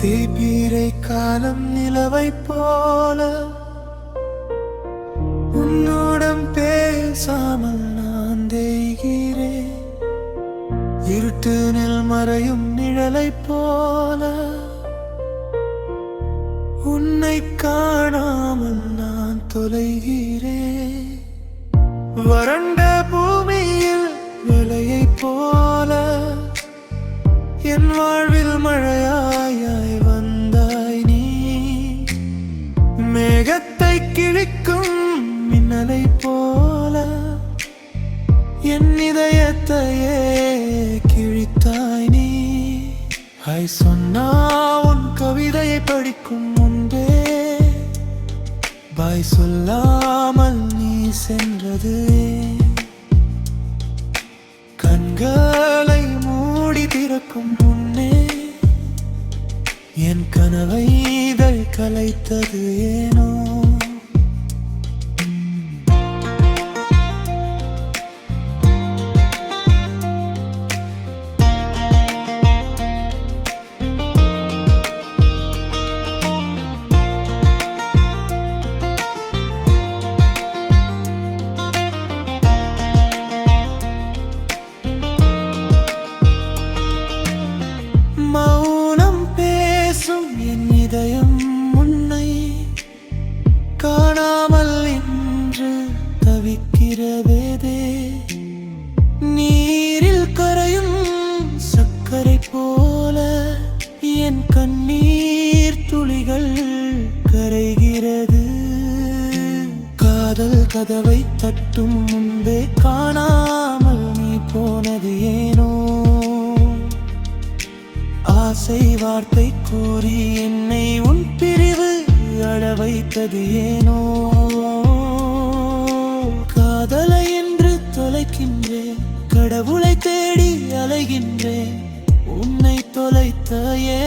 தேய்பீரை காலம் நிலவை போல உன்னோடம் பேசாமல் நான் தேய்கிறேன். இருட்டு நில் மறையும் நிழலை போல உன்னை காணாமல் நான் தொலைகிறேன். வறண்ட என் வாழ்வில் மழையாயாய் வந்தாய் நீ. மேகத்தை கிழிக்கும் மின்னலை போல என் இதயத்தையே கிழித்தாய் நீ. ஐ சொன்னா உன் கவிதையை படிக்கும் முன்பே பாய் சொல்லாமல் நீ சென்றது முன்னே என் கனவை இதழ் கலைத்தது ஏனோ? கதவை தட்டும் முன்பே காணாமல் நீ போனது ஏனோ? ஆசை வார்த்தை கூறி என்னை உன் பிரிவு அழ வைத்தது ஏனோ? காதலை என்று தொலைக்கின்றேன் கடவுளை தேடி அலைகின்றேன் உன்னை தொலைத்த ஏ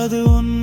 அது ஒன்று